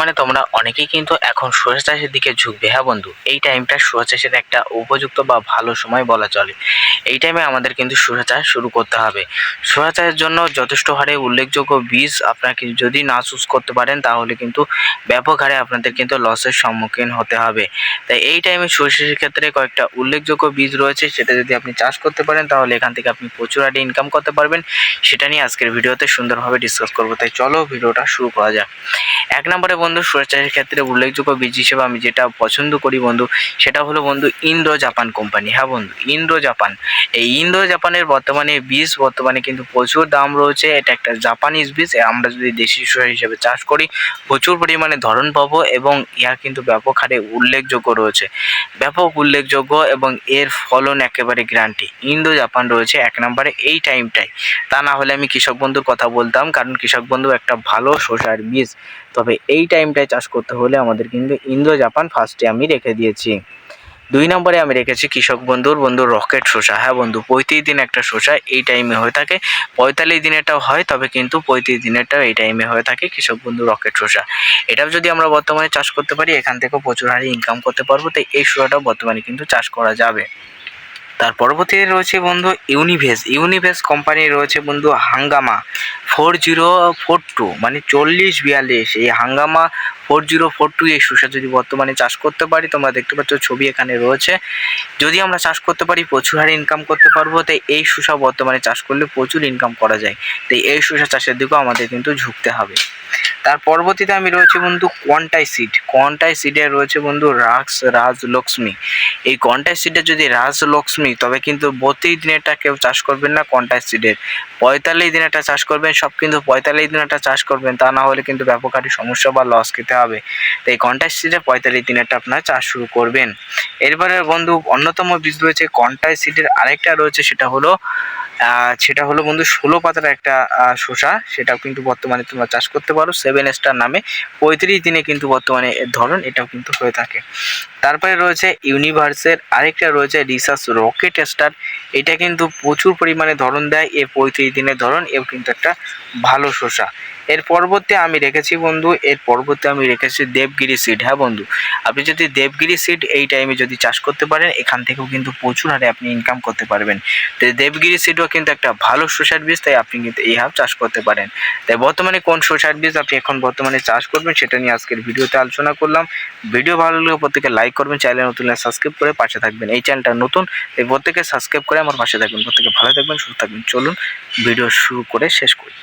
মানে তোমরা অনেকেই কিন্তু এখন শসা চাষের দিকে ঝুঁকবে হ্যাঁ বন্ধু? এই টাইমটা শসা চাষের একটা উপযুক্ত বা ভালো সময় বলা চলে। এই টাইমে আমাদের কিন্তু শসা চাষ শুরু করতে হবে। শসা চাষের জন্য যথেষ্ট হারে উল্লেখযোগ্য বীজ আপনাকে যদি না চুজ করতে পারেন, তাহলে কিন্তু ব্যাপক হারে আপনাদের কিন্তু লসের সম্মুখীন হতে হবে। তাই এই টাইমে সরষের ক্ষেত্রে কয়েকটা উল্লেখযোগ্য বীজ রয়েছে, সেটা যদি আপনি চাষ করতে পারেন, তাহলে এখান থেকে আপনি প্রচুর হারে ইনকাম করতে পারবেন। সেটা নিয়ে আজকের ভিডিওতে সুন্দরভাবে ডিসকাস করব। তাই চলো ভিডিওটা শুরু করা যাক। এক নম্বরে বন্ধু চাষের ক্ষেত্রে উল্লেখযোগ্য বীজ হিসেবে আমি যেটা পছন্দ করি বন্ধু, সেটা হলো বন্ধু ইন্দ্র জাপান কোম্পানি। হ্যাঁ বন্ধু, ইন্দ্র জাপান। এই ইন্দ্র জাপানের বর্তমানে বীজ, বর্তমানে কিন্তু প্রচুর দাম রয়েছে। এটা একটা জাপানিজ বীজ আমরা যদি দেশি শস্য হিসেবে চাষ করি, প্রচুর পরিমাণে ধরন পাবো এবং ইহা কিন্তু ব্যাপক হারে উল্লেখযোগ্য রয়েছে। ব্যাপক উল্লেখযোগ্য এবং এর ফলন একেবারে গ্যারান্টি। ইন্দো জাপান রয়েছে এক নম্বরে এই টাইমটাই তা না হলে আমি কৃষক বন্ধুর কথা বলতাম, কারণ কৃষক বন্ধু একটা ভালো শসার বীজ। তবে এই টাইমটায় চাষ করতে হলে আমাদের কিন্তু ইন্দো জাপান ফার্স্টে আমি রেখে দিয়েছি। দুই নম্বরে আমি রেখেছি কৃষক বন্ধুর বন্ধু রকেট শসা হ্যাঁ বন্ধু, পঁয়ত্রিশ দিন একটা শসা এই টাইমে হয়ে থাকে। পঁয়তাল্লিশ দিনেরটাও হয়, তবে কিন্তু পঁয়ত্রিশ দিনেরটাও এই টাইমে হয়ে থাকে কৃষক বন্ধু রকেট শসা এটাও যদি আমরা বর্তমানে চাষ করতে পারি, এখান থেকেও প্রচুর হারে ইনকাম করতে পারব। তাই এই শসাটাও বর্তমানে কিন্তু চাষ করা যাবে। তার পরবর্তীতে রয়েছে বন্ধু ইউনিভেস ইউনিভেস কোম্পানির রয়েছে বন্ধু হাঙ্গামা ফোর জিরো ফোর টু মানে চল্লিশ বিয়াল্লিশ। এই হাঙ্গামা ফোর জিরো ফোর টু এই শসা যদি বর্তমানে চাষ করতে পারি, তোমরা দেখতে পাচ্ছ ছবি এখানে রয়েছে। যদি আমরা চাষ করতে পারি, প্রচুর হারে ইনকাম করতে পারব। তাই এই শসা বর্তমানে চাষ করলে প্রচুর ইনকাম করা যায়। তাই এই শসা চাষের দিকেও আমাদের কিন্তু ঝুঁকতে হবে। তার পরবর্তীতে আমি রয়েছে বন্ধু কোয়ান্টাই সিড। কোয়ান্টাই সিডে রয়েছে বন্ধু রাজ রাজলক্ষ্মী। এই কোয়ান্টাই সিডে যদি রাজলক্ষ্মী, তবে কিন্তু বত্রিশ দিনেরটা কেউ চাষ করবেন না কোয়ান্টাই সিডের। পঁয়তাল্লিশ দিনেরটা চাষ করবেন, সব কিন্তু পঁয়তাল্লিশ দিনেরটা চাষ করবেন, তা না হলে কিন্তু ব্যাপক হারে সমস্যা বা লস খেতে হবে। তাই কন্টাই সিডে পঁয়তাল্লিশ দিনেরটা আপনারা চাষ শুরু করবেন। এরপরে বন্ধু অন্যতম বীজ রয়েছে কন্টাই সিডের আরেকটা রয়েছে, সেটা হলো সেটা হলো বন্ধু ষোলো পাতার একটা শসা। সেটাও কিন্তু বর্তমানে তোমরা চাষ করতে পারো। সেভেন স্টার নামে পঁয়ত্রিশ দিনে কিন্তু বর্তমানে এর ধরন এটাও কিন্তু হয়ে থাকে। তারপরে রয়েছে ইউনিভার্সের আরেকটা রয়েছে রিসার্চ রকেট স্টার এটা কিন্তু প্রচুর পরিমাণে ধরন দেয়, এ পঁয়ত্রিশ দিনের ধরন, এও কিন্তু একটা ভালো শসা। এর পরবর্তী আমি রেখেছি বন্ধু, এর পরবর্তী আমি রেখেছি দেবগিরি সিড হ্যাঁ বন্ধু? আপনি যদি দেবগিরি সিড এই টাইমে যদি চাষ করতে পারেন, এখান থেকেও কিন্তু প্রচুর হারে আপনি ইনকাম করতে পারবেন। তো দেবগিরি সিডও কিন্তু একটা ভালো শসার বীজ, তাই আপনি কিন্তু এই হাব চাষ করতে পারেন। তাই বর্তমানে কোন শসার বীজ আপনি এখন বর্তমানে চাষ করবেন, সেটা নিয়ে আজকের ভিডিওতে আলোচনা করলাম। ভিডিও ভালো লাগলে প্রত্যেকে লাইক করবেন চ্যানেল নতুন সাবস্ক্রাইব করে পাশে থাকবেন। এই চ্যানেলটা নতুন, তাই প্রত্যেকে সাবস্ক্রাইব করে আমার পাশে থাকবেন। প্রত্যেকে ভালো থাকবেন, সুস্থ থাকবেন। চলুন, ভিডিও শুরু করে শেষ করি।